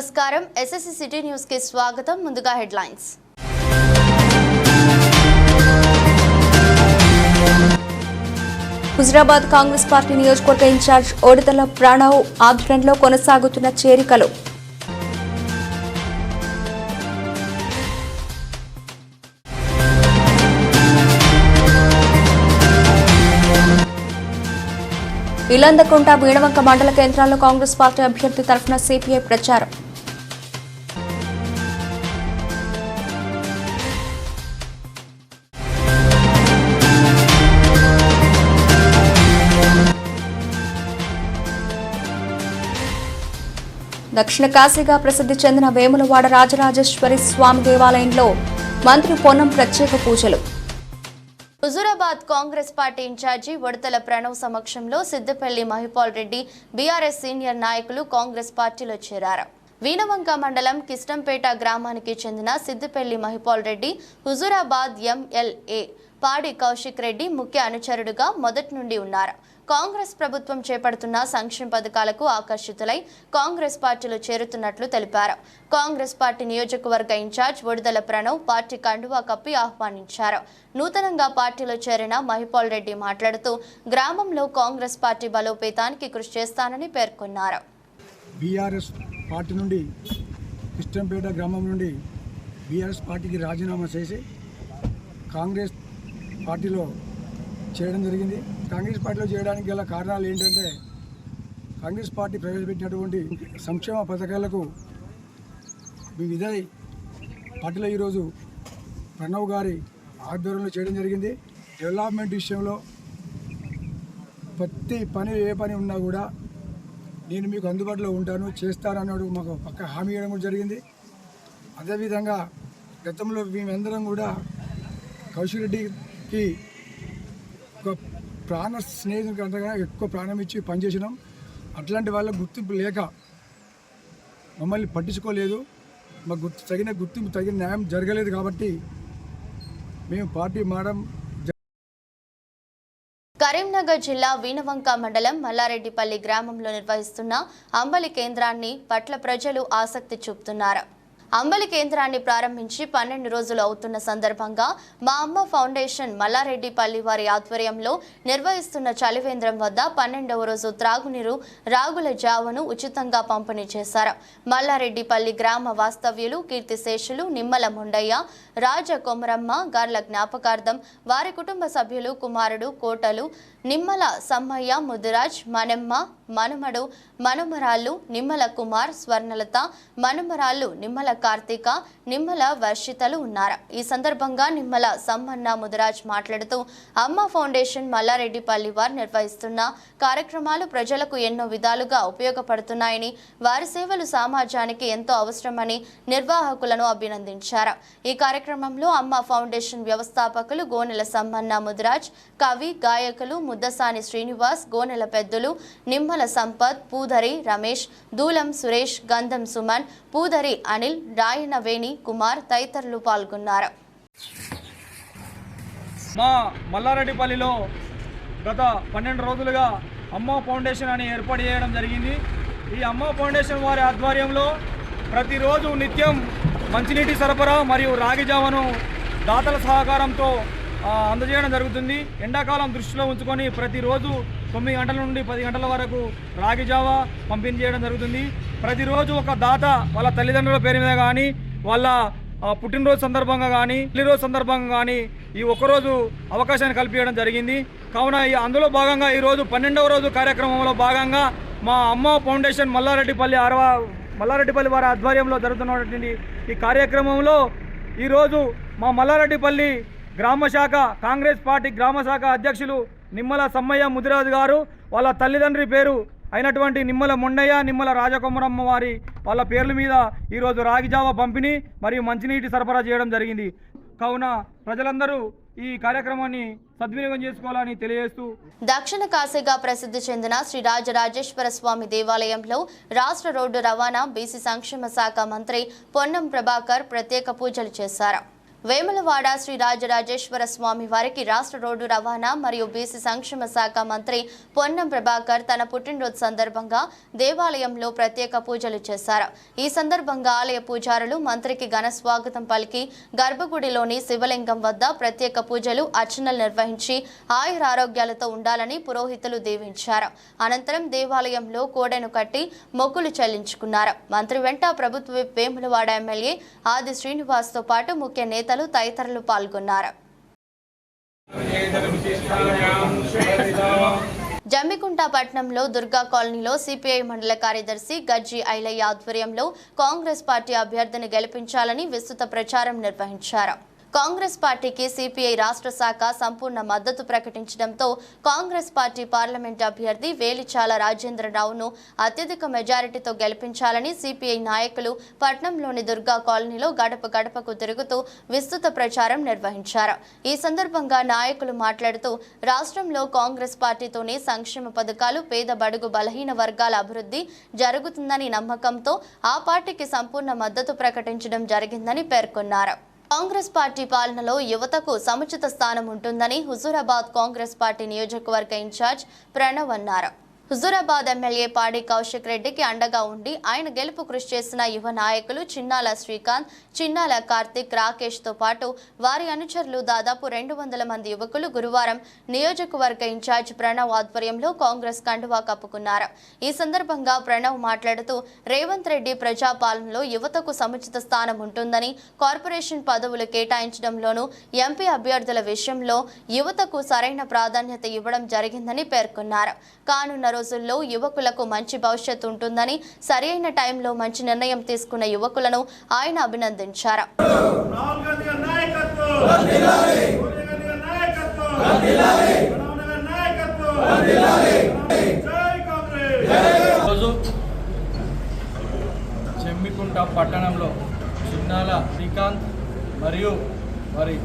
నమస్కారం. SSC city న్యూస్కి స్వాగతం. ముందుగా హెడ్లైన్స్. హుజరాబాద్ కాంగ్రెస్ పార్టీ నియోజకవర్గ ఇన్ఛార్జ్ ఓడితల ప్రణవ్ ఆధ్వర్యంలో కొనసాగుతున్న చేరికలు. ఇలందకుంట వీణవంక మండల కేంద్రాల్లో కాంగ్రెస్ పార్టీ అభ్యర్థి తరఫున సిపిఐ ప్రచారం. దక్షిణ కాశీగా ప్రసిద్ధి చెందిన వేములవాడ రాజరాజేశ్వరి స్వామి దేవాలయంలో మంత్రి పొన్నం ప్రత్యేక పూజలు. Huzurabad Congress party incharge Vodithala Pranav సమక్షంలో సిద్దిపల్లి మహిపాల్ రెడ్డి బీఆర్ఎస్ సీనియర్ నాయకులు కాంగ్రెస్ పార్టీలో చేరారు. వీణవంక మండలం కిష్టంపేట గ్రామానికి చెందిన సిద్దిపల్లి మహిపాల్ రెడ్డి హుజూరాబాద్ ఎంఎల్ఏ పాడి కౌశిక్ రెడ్డి ముఖ్య అనుచరుడుగా మొదటి నుండి ఉన్నారు. కాంగ్రెస్ ప్రభుత్వం చేపడుతున్న సంక్షేమ పథకాలకు ఆకర్షితులై కాంగ్రెస్ పార్టీలో చేరుతున్నట్లు తెలిపారు. కాంగ్రెస్ పార్టీ నియోజకవర్గ ఇన్ఛార్జ్ విడుదల ప్రణవ్ పార్టీ కండువా కప్పి ఆహ్వానించారు. నూతనంగా పార్టీలో చేరిన మహిపాల్ రెడ్డి మాట్లాడుతూ గ్రామంలో కాంగ్రెస్ పార్టీ బలోపేతానికి కృషి చేస్తానని పేర్కొన్నారు. బీఆర్ఎస్ పార్టీ నుండి కృష్ణంపేట గ్రామం నుండి బీఆర్ఎస్ పార్టీకి రాజీనామా చేసి కాంగ్రెస్ పార్టీలో చేయడం జరిగింది. కాంగ్రెస్ పార్టీలో చేయడానికి గల కారణాలు ఏంటంటే కాంగ్రెస్ పార్టీ ప్రవేశపెట్టినటువంటి సంక్షేమ పథకాలకు వివిధ పార్టీలో ఈరోజు ప్రణవ్ గారి ఆధ్వర్యంలో చేయడం జరిగింది. డెవలప్మెంట్ విషయంలో ప్రతి పని ఏ పని ఉన్నా కూడా నేను మీకు అందుబాటులో ఉంటాను చేస్తాను మాకు పక్క హామీ ఇవ్వడం కూడా జరిగింది. అదేవిధంగా గతంలో మేమందరం కూడా కౌశిక్ రెడ్డికి ఒక ప్రాణ స్నేహితునికి అంతగా ఎక్కువ ప్రాణం ఇచ్చి పనిచేసినాం. అట్లాంటి వాళ్ళ గుర్తింపు లేక మమ్మల్ని పట్టించుకోలేదు. మాకు గుర్తు తగిన గుర్తింపు తగిన న్యాయం జరగలేదు కాబట్టి మేము పార్టీ మారడం కరీంనగర్ జిల్లా వీణవంక మండలం మల్లారెడ్డిపల్లి గ్రామంలో నిర్వహిస్తున్న అంబలి కేంద్రాన్ని పట్ల ప్రజలు ఆసక్తి చూపుతున్నారు. అంబలి కేంద్రాన్ని ప్రారంభించి పన్నెండు రోజులు అవుతున్న సందర్భంగా మా అమ్మ ఫౌండేషన్ మల్లారెడ్డిపల్లి వారి ఆధ్వర్యంలో నిర్వహిస్తున్న చలివేంద్రం వద్ద పన్నెండవ రోజు త్రాగునీరు రాగుల జావను ఉచితంగా పంపిణీ చేశారు. మల్లారెడ్డిపల్లి గ్రామ వాస్తవ్యులు కీర్తిశేషులు నిమ్మల ముండయ్య రాజ కొమరమ్మ గార్ల జ్ఞాపకార్థం వారి కుటుంబ సభ్యులు కుమారుడు కోటలు నిమ్మల సమ్మయ్య ముదిరాజ్ మనమ్మ మనుమడు మనుమరాళ్ళు నిమ్మల కుమార్ స్వర్ణలత మనుమరాళ్ళు నిమ్మల కార్తీక నిమ్మల వర్షితలు ఉన్నారు? ఈ సందర్భంగా నిమ్మల సమ్మన్న ముదిరాజ్ మాట్లాడుతూ అమ్మ ఫౌండేషన్ మల్లారెడ్డిపల్లి వారు నిర్వహిస్తున్న కార్యక్రమాలు ప్రజలకు ఎన్నో విధాలుగా ఉపయోగపడుతున్నాయని వారి సేవలు సమాజానికి ఎంతో అవసరమని నిర్వాహకులను అభినందించారు. ఈ కార్యక్రమంలో అమ్మ ఫౌండేషన్ వ్యవస్థాపకులు గోనెల సమ్మన్న ముదిరాజ్ కవి గాయకులు ముద్దసాని శ్రీనివాస్ గోనెల పెద్దలు నిమ్మల సంపత్ పూధరి రమేష్ దూలం సురేష్ గంధం సుమన్ పూధరి అనిల్ రాయనవేణి కుమార్ తదితరులు పాల్గొన్నారు. మా మల్లారెడ్డిపల్లిలో గత పన్నెండు రోజులుగా అమ్మ ఫౌండేషన్ అని ఏర్పాటు చేయడం జరిగింది. ఈ అమ్మ ఫౌండేషన్ వారి ఆధ్వర్యంలో ప్రతిరోజు నిత్యం మంచినీటి సరఫరా మరియు రాగి జావను దాతల సహకారంతో అందజేయడం జరుగుతుంది. ఎండాకాలం దృష్టిలో ఉంచుకొని ప్రతిరోజు తొమ్మిది గంటల నుండి పది గంటల వరకు రాగి జావ పంపిణీ చేయడం జరుగుతుంది. ప్రతిరోజు ఒక దాత వాళ్ళ తల్లిదండ్రుల పేరు మీద కానీ వాళ్ళ పుట్టినరోజు సందర్భంగా కానీ రోజు సందర్భంగా కానీ ఈ ఒక్కరోజు అవకాశాన్ని కల్పించడం జరిగింది. కావున అందులో భాగంగా ఈరోజు పన్నెండవ రోజు కార్యక్రమంలో భాగంగా మా అమ్మ ఫౌండేషన్ మల్లారెడ్డిపల్లి అరవ మల్లారెడ్డిపల్లి వారి ఆధ్వర్యంలో జరుగుతున్నటువంటి ఈ కార్యక్రమంలో ఈరోజు మా మల్లారెడ్డిపల్లి గ్రామ శాఖ కాంగ్రెస్ పార్టీ గ్రామ శాఖ అధ్యక్షులు నిమ్మల సమ్మయ్య ముదిరాజు గారు వాళ్ళ తల్లిదండ్రి పేరు అయినటువంటి నిమ్మల మొండయ్య నిమ్మల రాజకుమరమ్మ వారి వాళ్ళ పేర్ల మీద ఈరోజు రాగిజావ పంపిణీ మరియు మంచినీటి సరఫరా చేయడం జరిగింది. కావున ప్రజలందరూ ఈ కార్యక్రమాన్ని సద్వినియోగం చేసుకోవాలని తెలియజేస్తూ దక్షిణ కాశీగా ప్రసిద్ధి చెందిన శ్రీ రాజరాజేశ్వర స్వామి దేవాలయంలో రాష్ట్ర రోడ్డు రవాణా బీసీ సంక్షేమ శాఖ మంత్రి పొన్నం ప్రభాకర్ ప్రత్యేక పూజలు చేశారు. వేములవాడ శ్రీ రాజరాజేశ్వర స్వామి వారికి రాష్ట్ర రోడ్డు రవాణా మరియు బీసీ సంక్షేమ శాఖ మంత్రి పొన్నం ప్రభాకర్ తన పుట్టినరోజు సందర్భంగా దేవాలయంలో ప్రత్యేక పూజలు చేశారు. ఈ సందర్భంగా ఆలయ పూజారులు మంత్రికి ఘన స్వాగతం పలికి గర్భగుడిలోని శివలింగం వద్ద ప్రత్యేక పూజలు అర్చనలు నిర్వహించి ఆయుర ఆరోగ్యాలతో ఉండాలని పురోహితులు దీవించారు. అనంతరం దేవాలయంలో కోడెను కట్టి మొక్కులు చెల్లించుకున్నారు. మంత్రి వెంట ప్రభుత్వ వేములవాడ ఎమ్మెల్యే ఆది శ్రీనివాస్తో పాటు ముఖ్య నేత నేతలు తదితరులు పాల్గొన్నారు. జమ్మికుంట పట్టణంలో దుర్గా కాలనీలో సిపిఐ మండల కార్యదర్శి గజ్జి ఐలయ్య ఆధ్వర్యంలో కాంగ్రెస్ పార్టీ అభ్యర్థిని గెలిపించాలని విస్తృత ప్రచారం నిర్వహించారు. కాంగ్రెస్ పార్టీకి సిపిఐ రాష్ట్ర శాఖ సంపూర్ణ మద్దతు ప్రకటించడంతో కాంగ్రెస్ పార్టీ పార్లమెంట్ అభ్యర్థి వేలిచాల రాజేంద్రరావును అత్యధిక మెజారిటీతో గెలిపించాలని సిపిఐ నాయకులు పట్నంలోని దుర్గా కాలనీలో గడప గడపకు తిరుగుతూ విస్తృత ప్రచారం నిర్వహించారు. ఈ సందర్భంగా నాయకులు మాట్లాడుతూ రాష్ట్రంలో కాంగ్రెస్ పార్టీతోనే సంక్షేమ పథకాలు పేద బడుగు బలహీన వర్గాల అభివృద్ధి జరుగుతుందని నమ్మకంతో ఆ పార్టీకి సంపూర్ణ మద్దతు ప్రకటించడం జరిగిందని పేర్కొన్నారు. కాంగ్రెస్ పార్టీ పాలనలో యువతకు సముచిత స్థానం ఉంటుందని హుజూరాబాద్ కాంగ్రెస్ పార్టీ నియోజకవర్గ ఇన్ఛార్జ్ ప్రణవ్ అన్నారు. హుజూరాబాద్ ఎమ్మెల్యే పాడి కౌశిక్ రెడ్డికి అండగా ఉండి ఆయన గెలుపు కృషి చేసిన యువ నాయకులు చిన్నాల శ్రీకాంత్ చిన్నాల కార్తిక్ రాకేష్తో పాటు వారి అనుచరులు దాదాపు రెండు వందల మంది యువకులు గురువారం నియోజకవర్గ ఇన్ఛార్జ్ ప్రణవ్ ఆధ్వర్యంలో కాంగ్రెస్ కండువా కప్పుకున్నారు. ఈ సందర్భంగా ప్రణవ్ మాట్లాడుతూ రేవంత్ రెడ్డి ప్రజాపాలనలో యువతకు సముచిత స్థానం ఉంటుందని కార్పొరేషన్ పదవులు కేటాయించడంలోనూ ఎంపీ అభ్యర్థుల విషయంలో యువతకు సరైన ప్రాధాన్యత ఇవ్వడం జరిగిందని పేర్కొన్నారు. కానున్న రోజుల్లో యువకులకు మంచి భవిష్యత్తు ఉంటుందని సరైన టైంలో మంచి నిర్ణయం తీసుకున్న యువకులను ఆయన అభినందించారు. చెమ్మికుంట పట్టణంలో చిన్నాల శ్రీకాంత్ మరియు వారి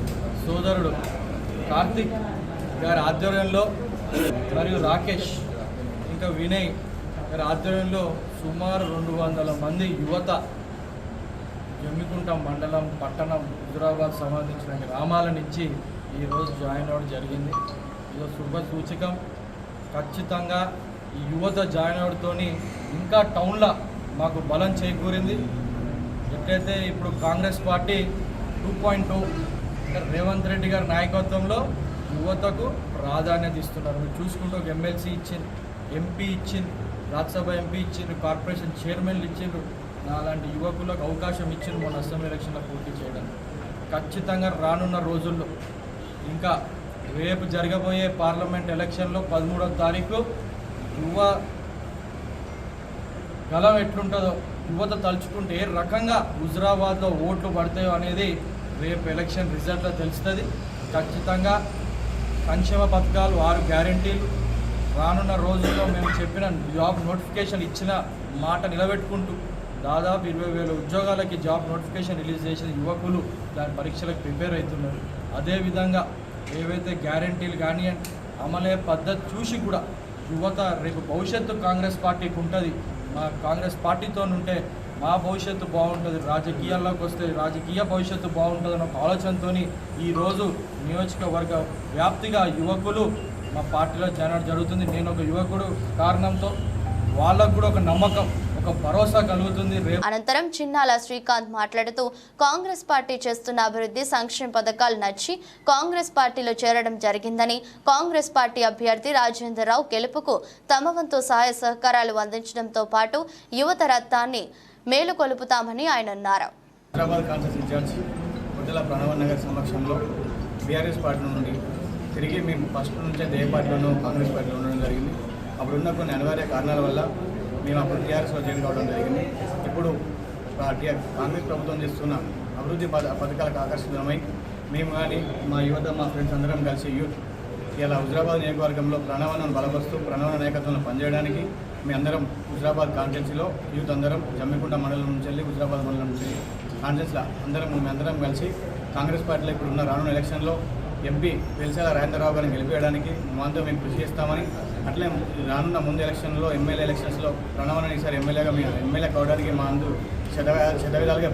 సోదరుడు కార్తిక్ గారి ఆధ్వర్యంలో మరియు రాకేష్ ఇంకా వినయ్ గారి ఆధ్వర్యంలో సుమారు రెండు వందల మంది యువత జమ్మికుంట మండలం పట్టణం హుజురాబాద్ సంబంధించిన గ్రామాల నుంచి ఈరోజు జాయిన్ అవ్వడం జరిగింది. ఇది శుభ సూచకం. ఖచ్చితంగా ఈ యువత జాయిన్ అవడంతోని ఇంకా టౌన్లో మాకు బలం చేకూరింది. ఎట్లయితే ఇప్పుడు Congress party two point two Revanth Reddy గారి నాయకత్వంలో యువతకు ప్రాధాన్యత ఇస్తున్నారు. మీరు చూసుకుంటూ ఒక ఎమ్మెల్సీ ఇచ్చింది. ఎంపీ ఇచ్చింది రాజ్యసభ ఎంపీ ఇచ్చిండ్రు కార్పొరేషన్ చైర్మన్లు ఇచ్చిండ్రు. అలాంటి యువకులకు అవకాశం ఇచ్చిండ్రు మొన్న అసెంబ్లీ ఎలక్షన్లో పోటీ చేయడానికి ఖచ్చితంగా రానున్న రోజుల్లో ఇంకా రేపు జరగబోయే పార్లమెంట్ ఎలక్షన్లో పదమూడవ తారీఖు యువ గలం ఎట్లుంటుందో యువత తలుచుకుంటే ఏ రకంగా హుజరాబాద్లో ఓట్లు పడతాయో అనేది రేపు ఎలక్షన్ రిజల్ట్లో తెలుస్తుంది. ఖచ్చితంగా సంక్షేమ పథకాలు ఆరు గ్యారంటీలు రానున్న రోజుల్లో మేము చెప్పిన జాబ్ నోటిఫికేషన్ ఇచ్చిన మాట నిలబెట్టుకుంటూ దాదాపు ఇరవై వేల ఉద్యోగాలకి జాబ్ నోటిఫికేషన్ రిలీజ్ చేసిన యువకులు దాని పరీక్షలకు ప్రిపేర్ అవుతున్నారు. అదేవిధంగా ఏవైతే గ్యారంటీలు కానీ అమలే పద్ధతి చూసి కూడా యువత రేపు భవిష్యత్తు కాంగ్రెస్ పార్టీకి ఉంటుంది. మా కాంగ్రెస్ పార్టీతో ఉంటే మా భవిష్యత్తు బాగుంటుంది. రాజకీయాల్లోకి వస్తే రాజకీయ భవిష్యత్తు బాగుంటుంది అన్న ఒక ఆలోచనతో ఈరోజు నియోజకవర్గ వ్యాప్తిగా యువకులు మా పార్టీలో చేరడం జరుగుతుంది. నేను ఒక యువకుడు కారణంతో వాళ్ళకు కూడా ఒక నమ్మకం ఒక భరోసా కలుగుతుంది. రేపు అనంతరం చిన్నాల శ్రీకాంత్ మాట్లాడుతూ కాంగ్రెస్ పార్టీ చేస్తున్న అభివృద్ధి సంక్షేమ పథకాలు నచ్చి కాంగ్రెస్ పార్టీలో చేరడం జరిగిందని కాంగ్రెస్ పార్టీ అభ్యర్థి రాజేంద్రరావు గెలుపుకు తమ వంతు సహాయ సహకారాలు అందించడంతో పాటు యువత రత్నాన్ని మేలుకొలుపుతామని ఆయన అన్నారు. హైదరాబాద్ కాన్సెస్ ఇన్ఛార్జ్ గుడ్డల ప్రణవన్ నగర్ సమక్షంలో బీఆర్ఎస్ పార్టీ నుండి తిరిగి మేము ఫస్ట్ నుంచే దేవ పార్టీలోనూ కాంగ్రెస్ పార్టీలో ఉండడం జరిగింది. అప్పుడున్న కొన్ని అనివార్య కారణాల వల్ల మేము అప్పుడు టీఆర్ఎస్లో జాయిన్ కావడం జరిగింది. ఇప్పుడు కాంగ్రెస్ ప్రభుత్వం చేస్తున్న అభివృద్ధి పథకాలకు ఆకర్షితమై మేము కానీ మా యువత మా ఫ్రెండ్స్ అందరం కలిసి యూత్ ఇలా హుజరాబాద్ నియోజకవర్గంలో ప్రణవనం బలపరుస్తూ ప్రణవన నాయకత్వంలో పనిచేయడానికి మీ అందరం హుజరాబాద్ కాన్ఫరెన్స్లో యూత్ అందరం జమ్మికుంట మండలం నుంచి వెళ్ళి హుజరాబాద్ మండలం నుంచి కాన్ఫరెన్స్లో అందరం మేము అందరం కలిసి కాంగ్రెస్ పార్టీలో ఇప్పుడు ఉన్న రానున్న ఎలక్షన్లో ఎంపీ వెలిసేల రాజేంద్రరావు గారిని గెలిపేయడానికి మాతో మేము కృషి చేస్తామని అట్లే రానున్న ముందు ఎలక్షన్లో ఎమ్మెల్యే ఎలక్షన్స్లో ప్రణవన్ ఈసారి ఎమ్మెల్యేగా మేము ఎమ్మెల్యే కావడానికి మా అందు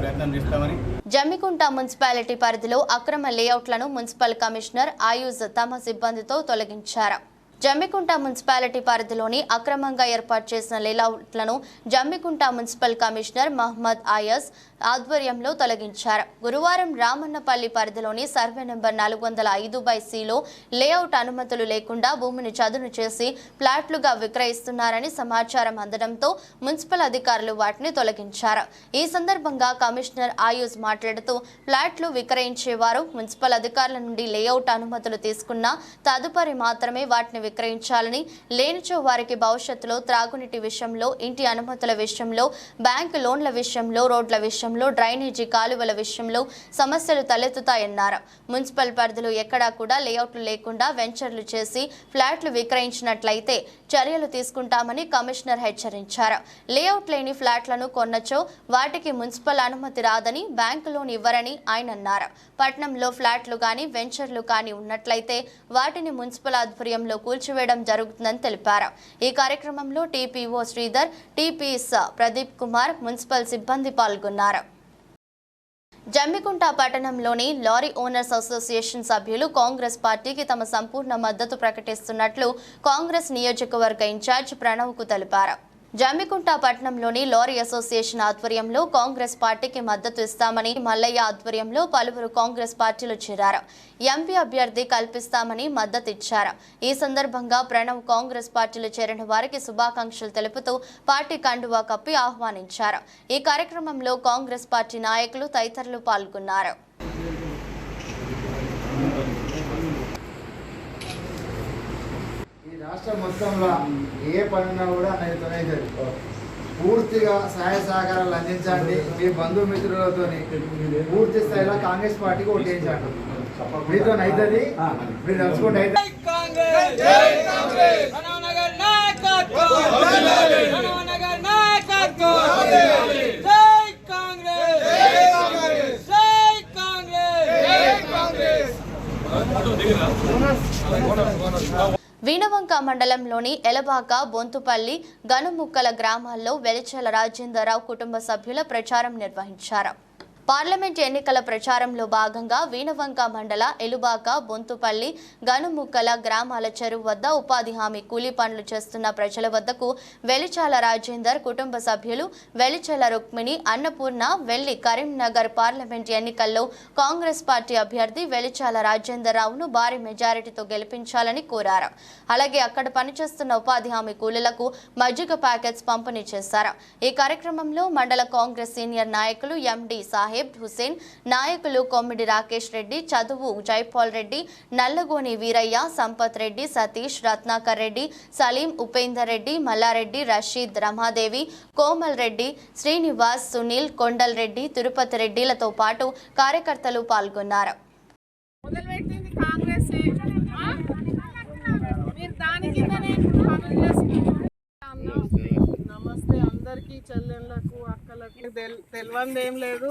ప్రయత్నం చేస్తామని. జమ్మికుంట మున్సిపాలిటీ పరిధిలో అక్రమ లేఅవుట్లను మున్సిపల్ కమిషనర్ ఆయుష్ తమ సిబ్బందితో తొలగించారు. జమ్మికుంట మున్సిపాలిటీ పరిధిలోని అక్రమంగా ఏర్పాటు చేసిన లేఅవుట్లను జమ్మికుంట మున్సిపల్ కమిషనర్ మహమ్మద్ ఆయస్ ఆధ్వర్యంలో తొలగించారు. గురువారం రామన్నపల్లి పరిధిలోని సర్వే నెంబర్ నాలుగు వందల ఐదు బై సిలో లేఅవుట్ అనుమతులు లేకుండా భూమిని చదును చేసి ప్లాట్లుగా విక్రయిస్తున్నారని సమాచారం అందడంతో మున్సిపల్ అధికారులు వాటిని తొలగించారు. ఈ సందర్భంగా కమిషనర్ ఆయుష్ మాట్లాడుతూ ప్లాట్లు విక్రయించేవారు మున్సిపల్ అధికారుల నుండి లేఅవుట్ అనుమతులు తీసుకున్న తదుపరి మాత్రమే వాటిని విక్రయించాలని లేనిచో వారికి భవిష్యత్తులో త్రాగునీటి విషయంలో ఇంటి అనుమతుల విషయంలో బ్యాంకు లోన్ల విషయంలో రోడ్ల విషయంలో డ్రైనేజీ కాలువల విషయంలో సమస్యలు తలెత్తుతాయన్నారు. మున్సిపల్ పరిధిలో ఎక్కడా కూడా లేఅవుట్లు లేకుండా వెంచర్లు చేసి ఫ్లాట్లు విక్రయించినట్లయితే చర్యలు తీసుకుంటామని కమిషనర్ హెచ్చరించారు. లేఅవుట్ లేని ఫ్లాట్లను కొన్నచో వాటికి మున్సిపల్ అనుమతి రాదని బ్యాంకు లోన్ ఇవ్వరని ఆయన అన్నారు. పట్నంలో ఫ్లాట్లు కానీ వెంచర్లు కానీ ఉన్నట్లయితే వాటిని మున్సిపల్ ఆధ్వర్యంలో కూల్చివేయడం జరుగుతుందని తెలిపారు. ఈ కార్యక్రమంలో TPO Sridhar TPS Pradeep Kumar municipal సిబ్బంది పాల్గొన్నారు. జమ్మికుంట పట్టణంలోని లారీ ఓనర్స్ అసోసియేషన్ సభ్యులు కాంగ్రెస్ పార్టీకి తమ సంపూర్ణ మద్దతు ప్రకటిస్తున్నట్లు కాంగ్రెస్ నియోజకవర్గ ఇన్ఛార్జ్ ప్రణవ్కు తెలిపారు. జమ్మికుంట పట్టణంలోని లారీ అసోసియేషన్ ఆధ్వర్యంలో కాంగ్రెస్ పార్టీకి మద్దతు ఇస్తామని మల్లయ్య ఆధ్వర్యంలో పలువురు కాంగ్రెస్ పార్టీలు చేరారు. ఎంపీ అభ్యర్థి కల్పిస్తామని మద్దతు ఇచ్చారు. ఈ సందర్భంగా ప్రణవ్ కాంగ్రెస్ పార్టీలో చేరిన వారికి శుభాకాంక్షలు తెలుపుతూ పార్టీ కండువా కప్పి ఆహ్వానించారు. ఈ కార్యక్రమంలో కాంగ్రెస్ పార్టీ నాయకులు తదితరులు పాల్గొన్నారు ఈ రాష్ట్రం మొత్తంలో ఏ పనున్నా కూడా జరుగుతుంది పూర్తిగా సహాయ సహకారాలు అందించండి. మీ బంధుమిత్రులతో పూర్తి స్థాయిలో కాంగ్రెస్ పార్టీకి ఓటేయించండి. మీతో అవుతుంది మీరు నడుచుకుంటే అయితే వీణవంక మండలంలోని ఎలబాక బొంతుపల్లి గనుముక్కల గ్రామాల్లో వెలిచెల రాజేందరరావు కుటుంబ సభ్యుల ప్రచారం నిర్వహించారు. పార్లమెంట్ ఎన్నికల ప్రచారంలో భాగంగా వీణవంక మండల ఎలుబాక బొంతుపల్లి గనుముక్కల గ్రామాల చెరువు వద్ద ఉపాధి హామీ కూలీ పనులు చేస్తున్న ప్రజల వద్దకు వెలిచాల రాజేందర్ కుటుంబ సభ్యులు వెలిచాల రుక్మిణి అన్నపూర్ణ వెళ్ళి కరీంనగర్ పార్లమెంట్ ఎన్నికల్లో కాంగ్రెస్ పార్టీ అభ్యర్థి వెలిచాల రాజేందర్ రావును భారీ మెజారిటీతో గెలిపించాలని కోరారు. అలాగే అక్కడ పనిచేస్తున్న ఉపాధి హామీ కూలీలకు మజ్జిగ ప్యాకెట్స్ పంపిణీ చేశారు. ఈ కార్యక్రమంలో మండల కాంగ్రెస్ సీనియర్ నాయకులు ఎండి సాహెబ్ హుసేన్ నాయకులు కొమ్మిడి రాకేష్ రెడ్డి చదువు జైపాల్ రెడ్డి నల్లగోని వీరయ్య సంపత్ రెడ్డి సతీష్ రత్నాకర్ రెడ్డి సలీం ఉపేందర్ రెడ్డి మల్లారెడ్డి రషీద్ రమాదేవి కోమల్ రెడ్డి శ్రీనివాస్ సునీల్ కొండల్ రెడ్డి తిరుపతి రెడ్డిలతో పాటు కార్యకర్తలు పాల్గొన్నారు. నమస్తే అందరికీ చెల్లెళ్ళకు అక్కలకు తెల్- ఏం లేదు.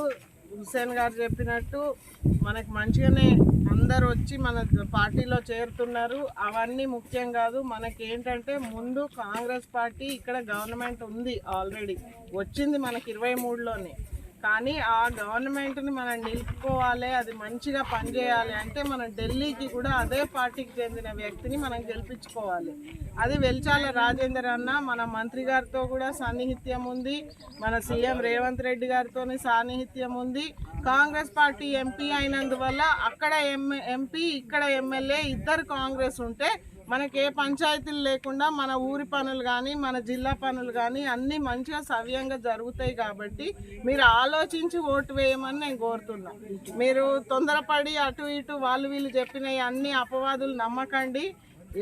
హుసేన్ గారు చెప్పినట్టు మనకు మంచిగానే అందరు వచ్చి మన పార్టీలో చేరుతున్నారు. అవన్నీ ముఖ్యం కాదు. మనకి ఏంటంటే ముందు కాంగ్రెస్ పార్టీ ఇక్కడ గవర్నమెంట్ ఉంది ఆల్రెడీ. వచ్చింది మనకి ఇరవై మూడులోనే. కానీ ఆ గవర్నమెంట్ని మనం నిలుపుకోవాలి అది మంచిగా పనిచేయాలి అంటే మనం ఢిల్లీకి కూడా అదే పార్టీకి చెందిన వ్యక్తిని మనం గెలిపించుకోవాలి. అది వెల్చాల రాజేందర్ అన్న మన మంత్రి గారితో కూడా సాన్నిహిత్యం ఉంది మన సీఎం రేవంత్ రెడ్డి గారితో సాన్నిహిత్యం ఉంది. కాంగ్రెస్ పార్టీ ఎంపీ అయినందువల్ల అక్కడ ఎం ఎంపీ ఇక్కడ ఎమ్మెల్యే ఇద్దరు కాంగ్రెస్ ఉంటే మనకి ఏ పంచాయతీలు లేకుండా మన ఊరి పనులు కానీ మన జిల్లా పనులు కానీ అన్నీ మంచిగా సవ్యంగా జరుగుతాయి కాబట్టి మీరు ఆలోచించి ఓటు వేయమని నేను కోరుతున్నా. మీరు తొందరపడి అటు ఇటు వాళ్ళు వీళ్ళు చెప్పినవి అన్ని అపవాదులు నమ్మకండి.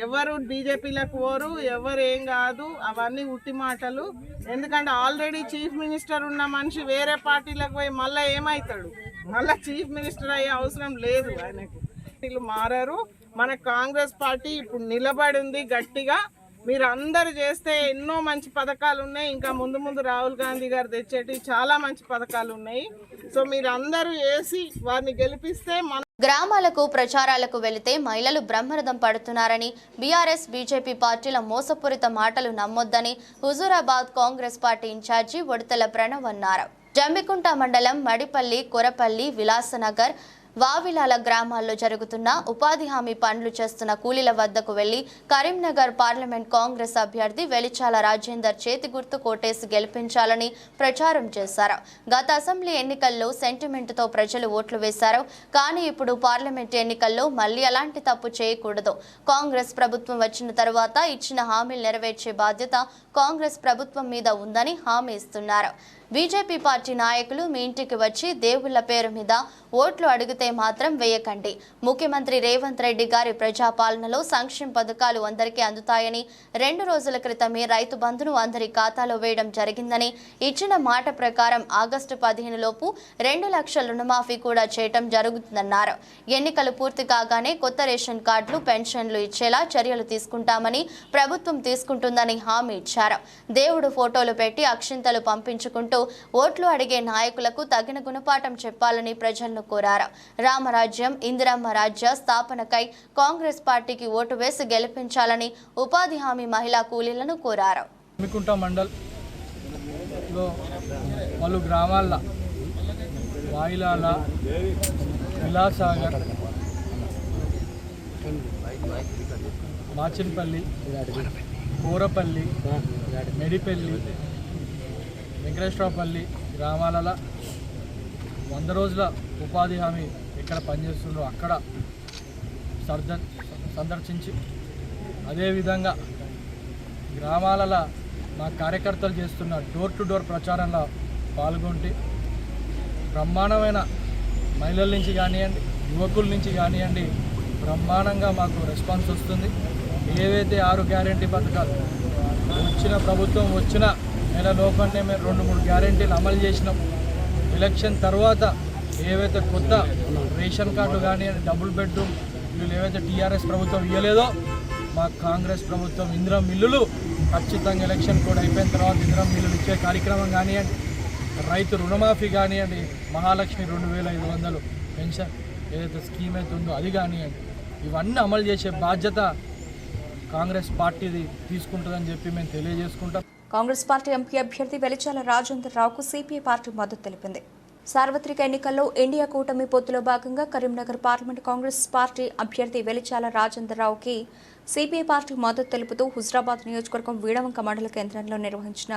ఎవరు బీజేపీలకు పోరు ఎవరు ఏం కాదు అవన్నీ ఉట్టి మాటలు. ఎందుకంటే ఆల్రెడీ చీఫ్ మినిస్టర్ ఉన్న మనిషి వేరే పార్టీలకు పోయి మళ్ళీ ఏమవుతాడు మళ్ళీ చీఫ్ మినిస్టర్ అయ్యే అవసరం లేదు ఆయనకి. వీళ్ళు మారారు. మన కాంగ్రెస్ పార్టీ ఇప్పుడు నిలబడింది గట్టిగా. మీరు అందరు చేస్తే ఎన్నో మంచి పథకాలు ఉన్నాయి. ఇంకా ముందు ముందు రాహుల్ గాంధీ గారు తెచ్చేటి చాలా మంచి పథకాలు ఉన్నాయి. సో మీరు అందరూ వేసి వారిని గెలిపిస్తే మన గ్రామాలకు ప్రచారాలకు వెళితే మహిళలు బ్రహ్మరథం పడుతున్నారని బీఆర్ఎస్ బీజేపీ పార్టీల మోసపూరిత మాటలు నమ్మొద్దని Huzurabad Congress party incharge Odithala Pranav అన్నారు. జమ్మికుంట మండలం మడిపల్లి కొరపల్లి విలాసనగర్ వావిలాల గ్రామాల్లో జరుగుతున్న ఉపాధి హామీ పనులు చేస్తున్న కూలీల వద్దకు వెళ్ళి కరీంనగర్ పార్లమెంట్ కాంగ్రెస్ అభ్యర్థి వెలిచాల రాజేందర్ చేతి గుర్తు కోటేసి గెలిపించాలని ప్రచారం చేశారు. గత అసెంబ్లీ ఎన్నికల్లో సెంటిమెంట్తో ప్రజలు ఓట్లు వేశారు. కానీ ఇప్పుడు పార్లమెంట్ ఎన్నికల్లో మళ్ళీ అలాంటి తప్పు చేయకూడదు. కాంగ్రెస్ ప్రభుత్వం వచ్చిన తర్వాత ఇచ్చిన హామీలు నెరవేర్చే బాధ్యత కాంగ్రెస్ ప్రభుత్వం మీద ఉందని హామీ ఇస్తున్నారు. బీజేపీ పార్టీ నాయకులు మీ ఇంటికి వచ్చి దేవుళ్ళ పేరు మీద ఓట్లు అడిగితే మాత్రం వేయకండి. ముఖ్యమంత్రి రేవంత్ రెడ్డి గారి ప్రజాపాలనలో సంక్షేమ పథకాలు అందరికీ అందుతాయని రెండు రోజుల క్రితమే రైతు బంధును అందరి ఖాతాలో వేయడం జరిగిందని ఇచ్చిన మాట ప్రకారం ఆగస్టు పదిహేను లోపు రెండు లక్షల రుణమాఫీ కూడా చేయటం జరుగుతుందన్నారు. ఎన్నికలు పూర్తి కాగానే కొత్త రేషన్ కార్డులు పెన్షన్లు ఇచ్చేలా చర్యలు తీసుకుంటామని ప్రభుత్వం తీసుకుంటుందని హామీ ఇచ్చారు. దేవుడు ఫోటోలు పెట్టి అక్షింతలు పంపించుకుంటూ ఓట్లు అడిగే నాయకులకు తగిన గుణపాఠం చెప్పాలని ప్రజలను కోరారు. రామరాజ్యం ఇందిరమ్మ రాజ్య స్థాపనకై కాంగ్రెస్ పార్టీకి ఓటు వేసి గెలిపించాలని ఉపాధి హామీ మహిళా కూలీలను కోరారు. పలు గ్రామాల వాయిలాల విలాసాగర్ మాచిన్పల్లి కూరపల్లి మెడిపల్లి వెంకటేశ్వరపల్లి గ్రామాలలో వంద రోజుల ఉపాధి హామీ ఎక్కడ పనిచేస్తుందో అక్కడ సర్ద సందర్శించి అదేవిధంగా గ్రామాలలో మా కార్యకర్తలు చేస్తున్న డోర్ టు డోర్ ప్రచారంలో పాల్గొంటే బ్రహ్మాండమైన మహిళల నుంచి కానివ్వండి యువకుల నుంచి కానివ్వండి బ్రహ్మాండంగా మాకు రెస్పాన్స్ వస్తుంది. ఏవైతే ఆరు గ్యారంటీ పథకాలు వచ్చిన ప్రభుత్వం వచ్చిన నెల లోపలనే మేము రెండు మూడు గ్యారంటీలు అమలు చేసినాం. ఎలక్షన్ తర్వాత ఏవైతే కొత్త రేషన్ కార్డు కానీ డబుల్ బెడ్రూమ్ వీళ్ళు ఏవైతే టీఆర్ఎస్ ప్రభుత్వం ఇవ్వలేదో మా కాంగ్రెస్ ప్రభుత్వం ఇందిరా మిల్లులు ఖచ్చితంగా ఎలక్షన్ కూడా అయిపోయిన తర్వాత ఇందిరా మిల్లులు ఇచ్చే కార్యక్రమం కానివ్వండి రైతు రుణమాఫీ కానివ్వండి మహాలక్ష్మి రెండు వేల ఐదు వందలు పెన్షన్ ఏదైతే స్కీమ్ అయితే ఉందో అది కానివ్వండి ఇవన్నీ అమలు చేసే బాధ్యత కాంగ్రెస్ పార్టీది తీసుకుంటుందని చెప్పి మేము తెలియజేసుకుంటాం. కాంగ్రెస్ పార్టీ ఎంపీ అభ్యర్థి వెలిచాల రాజేందర్ రావుకు సిపిఐ పార్టీ మద్దతు తెలిపింది. సార్వత్రిక ఎన్నికల్లో ఇండియా కూటమి పొత్తులో భాగంగా కరీంనగర్ పార్లమెంట్ కాంగ్రెస్ పార్టీ అభ్యర్థి వెలిచాల రాజేందర్ రావుకి సిపిఐ పార్టీ మద్దతు తెలుపుతూ హుజరాబాద్ నియోజకవర్గం వీడవంక మండల కేంద్రంలో నిర్వహించిన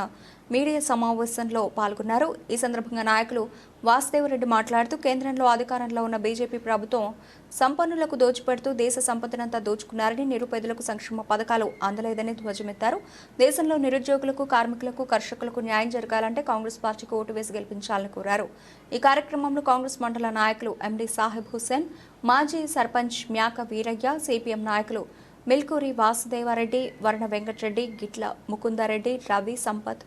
మీడియా సమావేశంలో పాల్గొన్నారు. ఈ సందర్భంగా నాయకులు వాసుదేవరెడ్డి మాట్లాడుతూ కేంద్రంలో అధికారంలో ఉన్న బీజేపీ ప్రభుత్వం సంపన్నులకు దోచిపెడుతూ దేశ సంపదనంతా దోచుకున్నారని నిరుపేదలకు సంక్షేమ పథకాలు అందలేదని ధ్వజమెత్తారు. దేశంలో నిరుద్యోగులకు కార్మికులకు కర్షకులకు న్యాయం జరగాలంటే కాంగ్రెస్ పార్టీకి ఓటు వేసి గెలిపించాలని కోరారు. ఈ కార్యక్రమంలో కాంగ్రెస్ మండల నాయకులు ఎండి సాహెబ్ హుస్సేన్ మాజీ సర్పంచ్ మ్యాక వీరయ్య సిపిఎం నాయకులు మిల్కూరి వాసుదేవారెడ్డి వర్ణ వెంకటరెడ్డి గిట్ల ముకుందారెడ్డి రవి సంపత్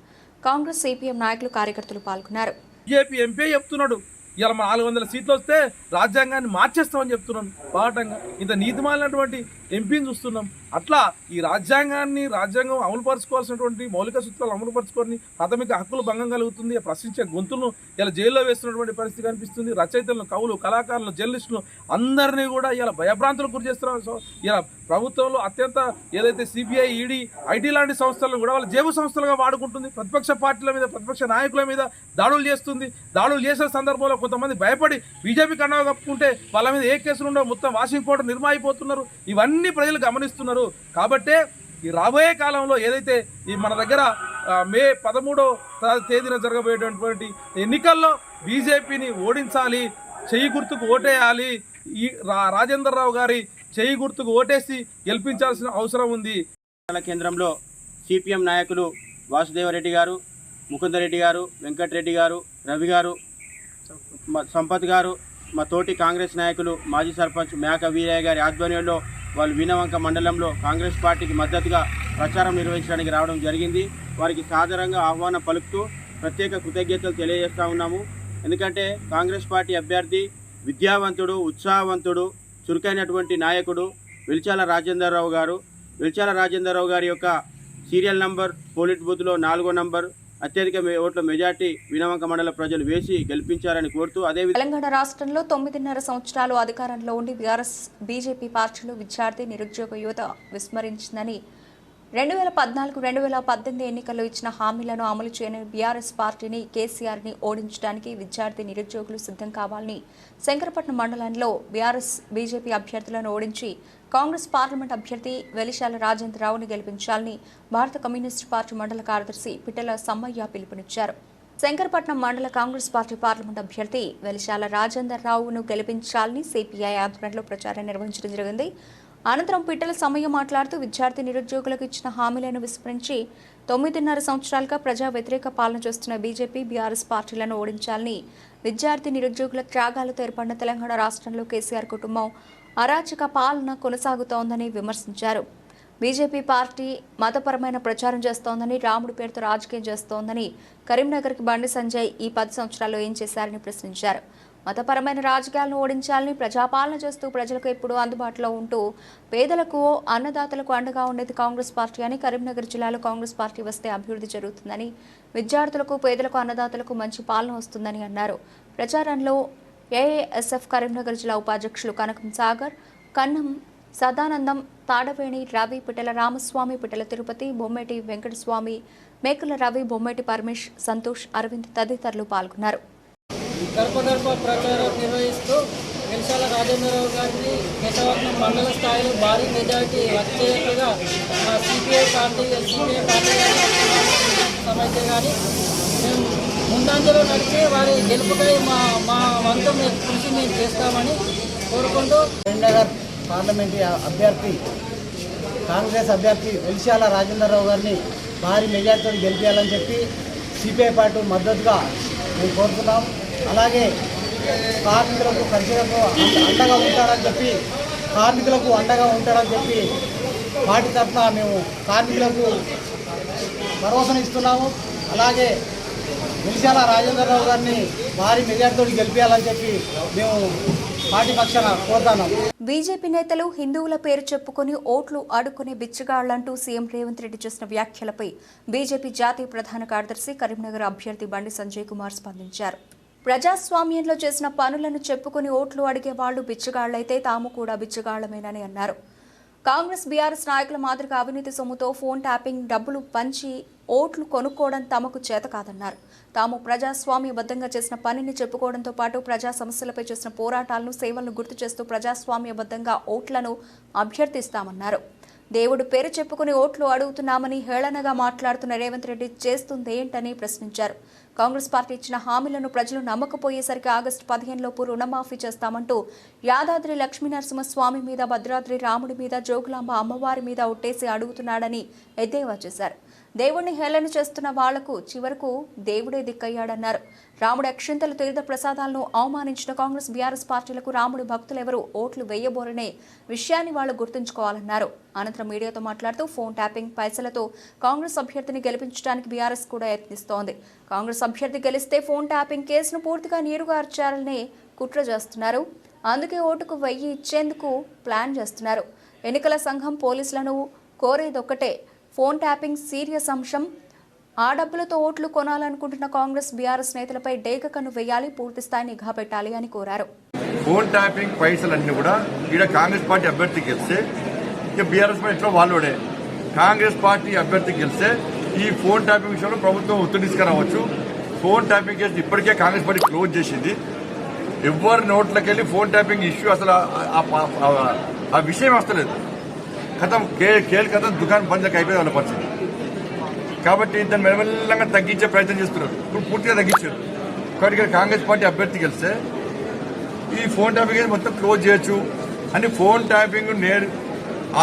కాంగ్రెస్ సిపిఎం నాయకులు కార్యకర్తలు పాల్గొన్నారు. బీజేపీ ఎంపీ చెప్తున్నాడు. ఇలా నాలుగు వందల సీట్లు వస్తే రాజ్యాంగాన్ని మార్చేస్తామని చెప్తున్నాం పాఠంగా ఇంత నీతిమాలినటువంటి ఎంపీని చూస్తున్నాం. అట్లా ఈ రాజ్యాంగాన్ని రాజ్యాంగం అమలుపరచుకోవాల్సినటువంటి మౌలిక సూత్రాలు అమలుపరుచుకొని ప్రాథమిక హక్కులు భంగం కలుగుతుంది ప్రశ్నించే గొంతులను ఇలా జైల్లో వేస్తున్నటువంటి పరిస్థితి కనిపిస్తుంది. రచయితలను కవులు కళాకారులు జర్నలిస్టులు అందరినీ కూడా ఇలా భయభ్రాంతులకు గురి చేస్తున్నారు. సో ఇలా ప్రభుత్వంలో అత్యంత ఏదైతే సిబిఐ ఈడీ ఐటీ లాంటి సంస్థలను కూడా వాళ్ళ జేబు సంస్థలుగా వాడుకుంటుంది. ప్రతిపక్ష పార్టీల మీద ప్రతిపక్ష నాయకుల మీద దాడులు చేస్తుంది. దాడులు చేసే సందర్భంలో కొంతమంది భయపడి బీజేపీ కన్నా కప్పుకుంటే వాళ్ళ మీద ఏ కేసులు ఉండవు మొత్తం వాషింగ్ పౌడర్ నిర్మాయిపోతున్నారు. ఇవన్నీ ప్రజలు గమనిస్తున్నారు. కాబట్టే ఈ రాబోయే కాలంలో ఏదైతే ఈ మన దగ్గర మే పదమూడో తేదీన జరగబోయేటటువంటి ఎన్నికల్లో బీజేపీని ఓడించాలి చెయ్యి గుర్తుకు ఓటేయాలి ఈ రా- రాజేందర్ రావు గారి చెయ్యి గుర్తుకు ఓటేసి గెలిపించాల్సిన అవసరం ఉంది. కేంద్రంలో సిపిఎం నాయకులు వాసుదేవరెడ్డి గారు ముకుందరెడ్డి గారు వెంకటరెడ్డి గారు రవి గారు సంపత్ గారు మా తోటి కాంగ్రెస్ నాయకులు మాజీ సర్పంచ్ మేక వీరయ్య గారి ఆధ్వర్యంలో వాళ్ళు వీణవంక మండలంలో కాంగ్రెస్ పార్టీకి మద్దతుగా ప్రచారం నిర్వహించడానికి రావడం జరిగింది. వారికి సాధారణంగా ఆహ్వానం పలుకుతూ ప్రత్యేక కృతజ్ఞతలు తెలియజేస్తూ ఉన్నాము. ఎందుకంటే కాంగ్రెస్ పార్టీ అభ్యర్థి విద్యావంతుడు ఉత్సాహవంతుడు చురుకైనటువంటి నాయకుడు వెలిచాల రాజేందర్రావు గారు. వెలిచాల రాజేందర్రావు గారి యొక్క సీరియల్ నంబర్ పోలిట్ బూత్లో నాలుగో నంబర్ అత్యధిక ఓట్ల మెజార్టీ వినవంక మండల ప్రజలు వేసి గెలిపించారని కోరుతూ అదే తెలంగాణ రాష్ట్రంలో తొమ్మిదిన్నర సంవత్సరాలు అధికారంలో ఉండి బీఆర్ఎస్ బీజేపీ పార్టీలు విద్యార్థి నిరుద్యోగ యువత విస్మరించిందని. రెండు వేల పద్నాలుగు రెండు వేల పద్దెనిమిది ఎన్నికల్లో ఇచ్చిన హామీలను అమలు చేయని బీఆర్ఎస్ పార్టీని కేసీఆర్ని ఓడించడానికి విద్యార్థి నిరుద్యోగులు సిద్ధం కావాలని శంకరపట్నం మండలంలో బీఆర్ఎస్ బీజేపీ అభ్యర్థులను ఓడించి కాంగ్రెస్ పార్లమెంట్ అభ్యర్థి వెలిశాల రాజేంద్రరావుని గెలిపించాలని భారత కమ్యూనిస్టు పార్టీ మండల కార్యదర్శి పిట్టల సమ్మయ్య పిలుపునిచ్చారు. శంకరపట్నం మండల కాంగ్రెస్ పార్టీ పార్లమెంట్ అభ్యర్థి వెలిశాల రాజేందర్ రావును గెలిపించాలని సిపిఐ ఆధ్వర్యంలో ప్రచారం నిర్వహించడం జరిగింది. అనంతరం పిట్టల సమయం మాట్లాడుతూ విద్యార్థి నిరుద్యోగులకు ఇచ్చిన హామీలను విస్మరించి తొమ్మిదిన్నర సంవత్సరాలుగా ప్రజా వ్యతిరేక పాలన చేస్తున్న బీజేపీ బీఆర్ఎస్ పార్టీలను ఓడించాలని విద్యార్థి నిరుద్యోగుల త్యాగాలతో ఏర్పడిన తెలంగాణ రాష్ట్రంలో కేసీఆర్ కుటుంబం అరాచక పాలన కొనసాగుతోందని విమర్శించారు. బీజేపీ పార్టీ మతపరమైన ప్రచారం చేస్తోందని రాముడి పేరుతో రాజకీయం చేస్తోందని కరీంనగర్కి బండి సంజయ్ ఈ పది సంవత్సరాల్లో ఏం చేశారని ప్రశ్నించారు. మతపరమైన రాజకీయాలను ఓడించాలని ప్రజాపాలన చేస్తూ ప్రజలకు ఎప్పుడూ అందుబాటులో ఉంటూ పేదలకు అన్నదాతలకు అండగా ఉండేది కాంగ్రెస్ పార్టీ అని కరీంనగర్ జిల్లాలో కాంగ్రెస్ పార్టీ వస్తే అభివృద్ధి జరుగుతుందని విద్యార్థులకు పేదలకు అన్నదాతలకు మంచి పాలన వస్తుందని అన్నారు. ప్రచారంలో ఏఏఎస్ఎఫ్ కరీంనగర్ జిల్లా ఉపాధ్యక్షులు కనకం సాగర్ కన్నం సదానందం తాడవేణి రవి పిటల రామస్వామి పిటల తిరుపతి బొమ్మేటి వెంకటస్వామి మేకల రవి బొమ్మేటి పరమేష్ సంతోష్ అరవింద్ తదితరులు పాల్గొన్నారు. గడప ప్రచారం నిర్వహిస్తూ వెలిశాల రాజేంద్రరావు గారిని కేశవరత్నం మండల స్థాయిలో భారీ మెజార్టీ వచ్చేట్టుగా సిపిఐ పార్టీ సిపిఐ పార్టీ సమస్య కానీ మేము ముందంజలో నడిచి వారి గెలుపుకై మా మా వంతు మేము కృషి మేము చేస్తామని కోరుకుంటూ కరీంనగర్ పార్లమెంటు అభ్యర్థి కాంగ్రెస్ అభ్యర్థి వెలిశాల రాజేంద్రరావు గారిని భారీ మెజార్టీతో గెలిపించాలని చెప్పి సిపిఐ పార్టీ మద్దతుగా మేము కోరుతున్నాం. అలాగే కార్మికులకు కర్షకులకు అండగా ఉంటారని చెప్పి కార్మికులకు అండగా ఉంటారని చెప్పి పార్టీ తరఫున మేము కార్మికులకు భరోసాను ఇస్తున్నాము. అలాగే వెలిశాల రాజేంద్రరావు గారిని భారీ మెజార్టీతో గెలిపించాలని చెప్పి మేము పార్టీ పక్షాన బీజేపీ నేతలు హిందువుల పేరు చెప్పుకొని ఓట్లు అడుక్కునే బిచ్చగాళ్ళంటూ సీఎం రేవంత్ రెడ్డి చేసిన వ్యాఖ్యలపై బీజేపీ జాతీయ ప్రధాన కార్యదర్శి కరీంనగర్ అభ్యర్థి బండి సంజయ్ కుమార్ స్పందించారు. ప్రజాస్వామ్యంలో చేసిన పనులను చెప్పుకొని ఓట్లు అడిగే వాళ్ళు బిచ్చగాళ్ళైతే తాము కూడా బిచ్చగాళ్ళమేనని అన్నారు. కాంగ్రెస్ బీఆర్ఎస్ నాయకుల మాదిరిగా అవినీతి సొమ్ముతో ఫోన్ ట్యాపింగ్ డబ్బులు పంచి ఓట్లు కొనుక్కోవడం తమకు చేత కాదన్నారు. తాము ప్రజాస్వామ్యబద్ధంగా చేసిన పనిని చెప్పుకోవడంతో పాటు ప్రజా సమస్యలపై చేసిన పోరాటాలను సేవలను గుర్తు చేస్తూ ప్రజాస్వామ్యబద్ధంగా ఓట్లను అభ్యర్థిస్తామన్నారు. దేవుడు పేరు చెప్పుకుని ఓట్లు అడుగుతున్నామని హేళనగా మాట్లాడుతున్న రేవంత్ రెడ్డి చేస్తుంది ఏంటని ప్రశ్నించారు. కాంగ్రెస్ పార్టీ ఇచ్చిన హామీలను ప్రజలు నమ్మకపోయేసరికి ఆగస్టు పదిహేనులోపు రుణమాఫీ చేస్తామంటూ యాదాద్రి లక్ష్మీనరసింహస్వామి మీద భద్రాద్రి రాముడి మీద జోగులాంబ అమ్మవారి మీద ఒట్టేసి అడుగుతున్నాడని ఎద్దేవా చేశారు. దేవుణ్ణి హేళన చేస్తున్న వాళ్ళకు చివరకు దేవుడే దిక్కయ్యాడన్నారు. రాముడి అక్షింతలు తీర్థ ప్రసాదాలను అవమానించిన కాంగ్రెస్ బీఆర్ఎస్ పార్టీలకు రాముడి భక్తులెవరూ ఓట్లు వేయబోరనే విషయాన్ని వాళ్ళు గుర్తుంచుకోవాలన్నారు. అనంతరం మీడియాతో మాట్లాడుతూ ఫోన్ ట్యాపింగ్ పైసలతో కాంగ్రెస్ అభ్యర్థిని గెలిపించడానికి బీఆర్ఎస్ కూడా యత్నిస్తోంది. కాంగ్రెస్ అభ్యర్థి గెలిస్తే ఫోన్ ట్యాపింగ్ కేసును పూర్తిగా నీరుగార్చాలని కుట్ర చేస్తున్నారు. అందుకే ఓటుకు వెయ్యి ఇచ్చేందుకు ప్లాన్ చేస్తున్నారు. ఎన్నికల సంఘం పోలీసులను కోరేదొక్కటే ఫోన్ ట్యాపింగ్ సీరియస్ అంశం. ఆ డబ్బులతో ఓట్లు కొనాలనుకుంటున్న కాంగ్రెస్ బీఆర్ఎస్ నేతలపై డేగ కన్ను వేయాలి పూర్తిస్థాయి నిఘా పెట్టాలి అని కోరారు. ఫోన్ ట్యాపింగ్ పైసలన్నీ కూడా ఈడ కాంగ్రెస్ పార్టీ అభ్యర్థి గెలిస్తే ఇక బీఆర్ఎస్ పార్టీలో వాళ్ళుడే వాళ్ళోడే? కాంగ్రెస్ పార్టీ అభ్యర్థి గెలిస్తే ఈ ఫోన్ ట్యాపింగ్ విషయంలో ప్రభుత్వం ఒత్తిడి తీసుకురావచ్చు. ఫోన్ ట్యాపింగ్ కేసు ఇప్పటికే కాంగ్రెస్ పార్టీ క్లోజ్ చేసింది. ఎవరి నోట్లకెళ్ళి ఫోన్ ట్యాపింగ్ ఇష్యూ అసలు ఆ- ఆ విషయం వస్తలేదు కథం కేల్ కథం దుకాణం బంద్ అయిపోయింది వాళ్ళ పరిస్థితి. కాబట్టి దాన్ని మెల్లమెల్లంగా తగ్గించే ప్రయత్నం చేస్తున్నారు. ఇప్పుడు పూర్తిగా తగ్గించారు. కాబట్టి ఇక్కడ కాంగ్రెస్ పార్టీ అభ్యర్థి గెలిస్తే ఈ ఫోన్ ట్యాపింగ్ అనేది మొత్తం క్లోజ్ చేయొచ్చు అని ఫోన్ ట్యాపింగ్ నేర్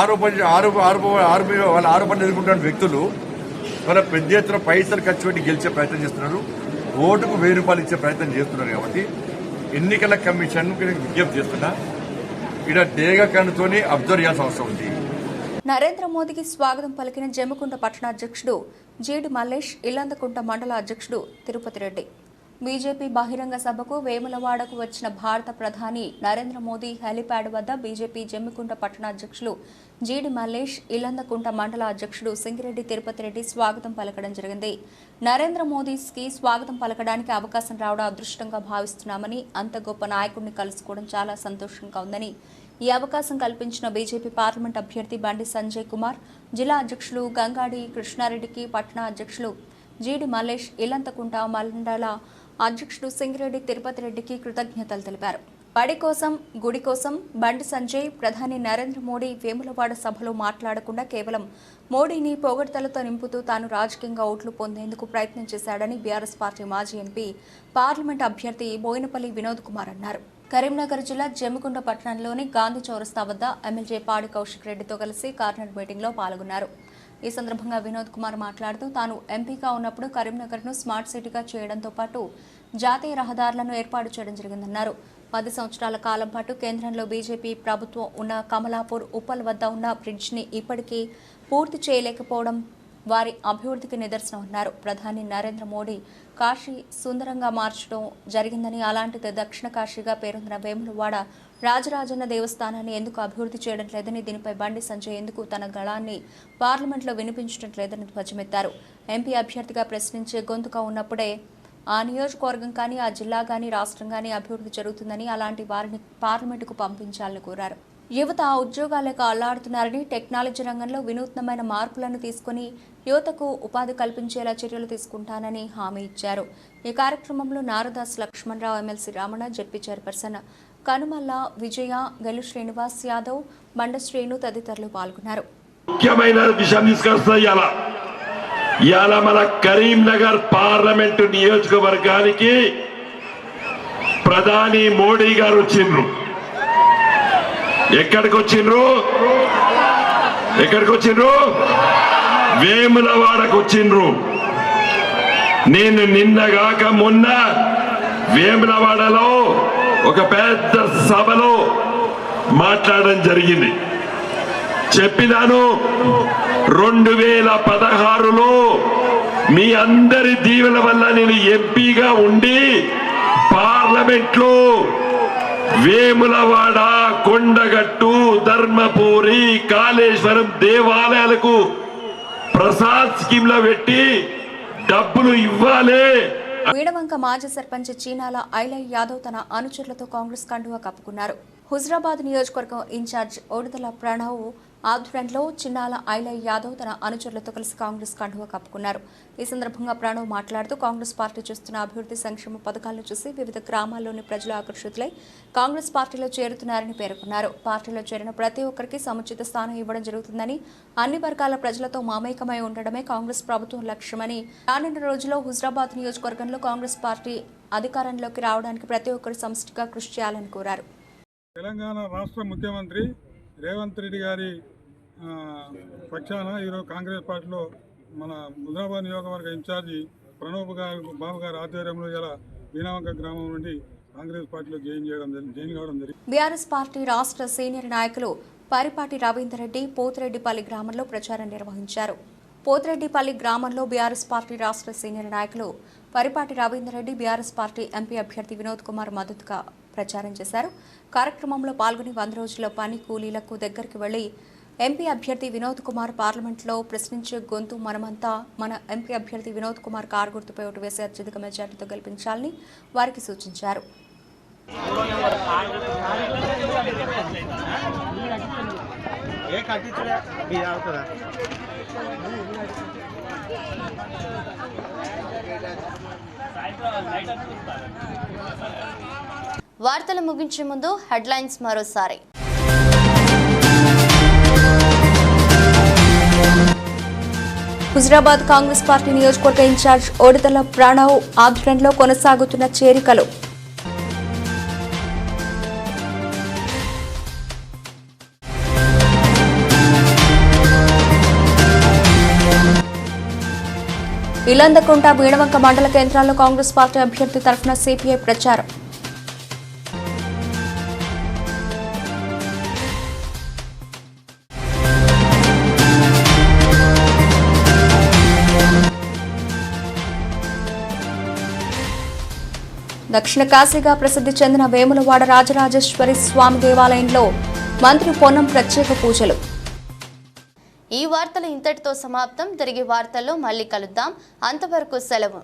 ఆరోపణ ఆరోప ఆరోప ఆరోప వాళ్ళ ఆరోపణలు ఎదుర్కొంటున్న వ్యక్తులు వాళ్ళ పెద్ద ఎత్తున పైసలు ఖర్చు పెట్టి గెలిచే ప్రయత్నం చేస్తున్నారు. ఓటుకు వెయ్యి రూపాయలు ఇచ్చే ప్రయత్నం చేస్తున్నారు కాబట్టి ఎన్నికల కమిషన్ విజ్ఞప్తి చేస్తున్నా. ఇక్కడ డేగ కన్నుతోని అబ్జర్వ్ చేయాల్సిన అవసరం ఉంది. నరేంద్ర మోదీకి స్వాగతం పలికిన జమ్మికుంట పట్టణ అధ్యక్షుడు జీడి మల్లేష్ ఇల్లందకుంట మండల అధ్యక్షుడు తిరుపతి రెడ్డి. బీజేపీ బహిరంగ సభకు వేములవాడకు వచ్చిన భారత ప్రధాని నరేంద్ర మోదీ హెలిప్యాడ్ వద్ద బీజేపీ జమ్మికుంట పట్టణ అధ్యక్షులు జీడి మల్లేష్ ఇల్లందకుంట మండల అధ్యక్షుడు సింగిరెడ్డి తిరుపతి రెడ్డి స్వాగతం పలకడం జరిగింది. నరేంద్ర మోదీకి స్వాగతం పలకడానికి అవకాశం రావడం అదృష్టంగా భావిస్తున్నామని అంత గొప్ప నాయకుడిని కలుసుకోవడం చాలా సంతోషంగా ఉందని ఈ అవకాశం కల్పించిన బీజేపీ పార్లమెంట్ అభ్యర్థి బండి సంజయ్ కుమార్ జిల్లా అధ్యక్షులు గంగాడి కృష్ణారెడ్డికి పట్టణ అధ్యక్షులు జీడి మల్లేష్ ఇల్లంతకుంట మండల అధ్యక్షుడు సింగిరెడ్డి తిరుపతి రెడ్డికి కృతజ్ఞతలు తెలిపారు. బడి కోసం గుడి కోసం బండి సంజయ్ ప్రధాని నరేంద్ర మోడీ వేములవాడ సభలో మాట్లాడకుండా కేవలం మోడీని పొగడ్తలతో నింపుతూ తాను రాజకీయంగా ఓట్లు పొందేందుకు ప్రయత్నం చేశాడని బీఆర్ఎస్ పార్టీ మాజీ ఎంపీ పార్లమెంట్ అభ్యర్థి బోయినపల్లి వినోద్ కుమార్ అన్నారు. కరీంనగర్ జిల్లా జమ్మికుంట పట్టణంలోని గాంధీ చౌరస్తా వద్ద ఎమ్మెల్యే పాడి కౌశిక్ రెడ్డితో కలిసి కార్నర్ మీటింగ్లో పాల్గొన్నారు. ఈ సందర్భంగా వినోద్ కుమార్ మాట్లాడుతూ తాను ఎంపీగా ఉన్నప్పుడు కరీంనగర్ను స్మార్ట్ సిటీగా చేయడంతో పాటు జాతీయ రహదారులను ఏర్పాటు చేయడం జరిగిందన్నారు. పది సంవత్సరాల కాలం పాటు కేంద్రంలో బీజేపీ ప్రభుత్వం ఉన్న కమలాపూర్ ఉప్పల్ వద్ద ఉన్న బ్రిడ్జ్ని ఇప్పటికీ పూర్తి చేయలేకపోవడం వారి అభివృద్ధికి నిదర్శనం అన్నారు. ప్రధాని నరేంద్ర మోడీ కాశీ సుందరంగా మార్చడం జరిగిందని అలాంటిది దక్షిణ కాశీగా పేరొందిన వేములవాడ రాజరాజన్న దేవస్థానాన్ని ఎందుకు అభివృద్ధి చేయడం లేదని దీనిపై బండి సంజయ్ ఎందుకు తన గళాన్ని పార్లమెంట్లో వినిపించడం లేదని ధ్వజమెత్తారు. ఎంపీ అభ్యర్థిగా ప్రశ్నించే గొంతుగా ఉన్నప్పుడే ఆ నియోజకవర్గం కానీ ఆ జిల్లా కానీ రాష్ట్రం కానీ అభివృద్ధి జరుగుతుందని అలాంటి వారిని పార్లమెంటుకు పంపించాలని కోరారు. యువత ఉద్యోగాలకు అల్లాడుతున్నారని టెక్నాలజీ రంగంలో వినూత్నమైన మార్పులను తీసుకుని యువతకు ఉపాధి కల్పించేలా చర్యలు తీసుకుంటానని హామీ ఇచ్చారు. ఈ కార్యక్రమంలో Naradas Lakshmanarao MLC Ramana ZP chairperson Kanumalla Vijaya Gellu Srinivas Yadav Banda Srinu తదితరులు పాల్గొన్నారు. ముఖ్యమైన విషయం తీసుకొస్తా ఇవాళ ఇవాళ మన కరీంనగర్ పార్లమెంటు నియోజకవర్గానికి ప్రధాని మోడీ గారు వచ్చిండ్రు. ఎక్కడికి వచ్చిండ్రు ఎక్కడికి వచ్చిండ్రు వేములవాడకు వచ్చిండ్రు. నేను నిన్నగాక మొన్న వేములవాడలో ఒక పెద్ద సభలో మాట్లాడడం జరిగింది. చెప్పినాను రెండు వేల పదహారులో మీ అందరి దీవెల వల్ల నేను ఎంపీగా ఉండి పార్లమెంట్లో వేములవాడ కొండగట్టు ధర్మపురి కాళేశ్వరం దేవాలయాలకు ప్రసాద్ స్కీమ్లో పెట్టి డబ్బులు ఇవ్వాలి. వీడవంక మాజీ సర్పంచ్ చీనాల ఐలై యాదవ్ తన అనుచరులతో కాంగ్రెస్ కండువా కప్పుకున్నారు. హుజరాబాద్ నియోజకవర్గం ఇన్ఛార్జ్ ఓడిదల ప్రణవ్ ఆధ్వర్యంలో చిన్నాల ఐలయ్య యాదవ్ తన అనుచరులతో కలిసి కాంగ్రెస్ కండువా కప్పుకున్నారు. ఈ సందర్భంగా ప్రణవ్ మాట్లాడుతూ కాంగ్రెస్ పార్టీ చేస్తున్న అభివృద్ధి సంక్షేమ పథకాలను చూసి వివిధ గ్రామాల్లోని ప్రజలు ఆకర్షితులై కాంగ్రెస్ పార్టీలో చేరుతున్నారని పేర్కొన్నారు. పార్టీలో చేరిన ప్రతి ఒక్కరికి సముచిత స్థానం ఇవ్వడం జరుగుతుందని అన్ని వర్గాల ప్రజలతో మామేకమై ఉండడమే కాంగ్రెస్ ప్రభుత్వం లక్ష్యమని రానున్న రోజుల్లో హుజరాబాద్ నియోజకవర్గంలో కాంగ్రెస్ పార్టీ అధికారంలోకి రావడానికి ప్రతి ఒక్కరు సమిష్టిగా కృషి చేయాలని కోరారు. తెలంగాణ రాష్ట్ర ముఖ్యమంత్రి రేవంత్ రెడ్డి గారి పక్షాన ఈరోజు కాంగ్రెస్ పార్టీలో మన ముద్రాబాద్ నియోజకవర్గ ఇన్ఛార్జి ప్రణబ్ గారు బాబు గారి ఆధ్వర్యంలో ఇలా వీణావంక గ్రామం నుండి కాంగ్రెస్ పార్టీలో జాయిన్ చేయడం జాయిన్ కావడం జరిగింది. బీఆర్ఎస్ పార్టీ రాష్ట్ర సీనియర్ నాయకులు పరిపాటి రవీందర్ రెడ్డి పోతిరెడ్డిపల్లి గ్రామంలో ప్రచారం నిర్వహించారు. పోతిరెడ్డిపల్లి గ్రామంలో బీఆర్ఎస్ పార్టీ రాష్ట్ర సీనియర్ నాయకులు Paripati Ravinder Reddy BRS party MP అభ్యర్థి వినోద్ కుమార్ మద్దతుగా ప్రచారం చేశారు. కార్యక్రమంలో పాల్గొని వంద రోజుల పని కూలీలకు దగ్గరికి వెళ్ళి ఎంపీ అభ్యర్థి వినోద్ కుమార్ పార్లమెంట్లో ప్రశ్నించే గొంతు మనమంతా మన ఎంపీ అభ్యర్థి వినోద్ కుమార్ కారు గుర్తుపై ఓటు వేసి అత్యధిక మెజార్టీతో గెలిపించాలని వారికి సూచించారు. అవుతుందా వార్తలు ముగించే ముందు హెడ్లైన్స్ మరోసారి. హుజరాబాద్ కాంగ్రెస్ పార్టీ నియోజకవర్గ ఇన్ఛార్జ్ ఓడితల ప్రణవ్ ఆధ్వర్యంలో కొనసాగుతున్న చేరికలు. ఇలందకుంట వీణవంక మండల కేంద్రాల్లో కాంగ్రెస్ పార్టీ అభ్యర్థి తరఫున సిపిఐ ప్రచారం. దక్షిణ కాశీగా ప్రసిద్ధి చెందిన వేములవాడ రాజరాజేశ్వరి స్వామి దేవాలయంలో మంత్రి పొన్నం ప్రత్యేక పూజలు. ఈ వార్తలు ఇంతటితో సమాప్తం. తిరిగి వార్తల్లో మళ్ళీ కలుద్దాం. అంతవరకు సెలవు.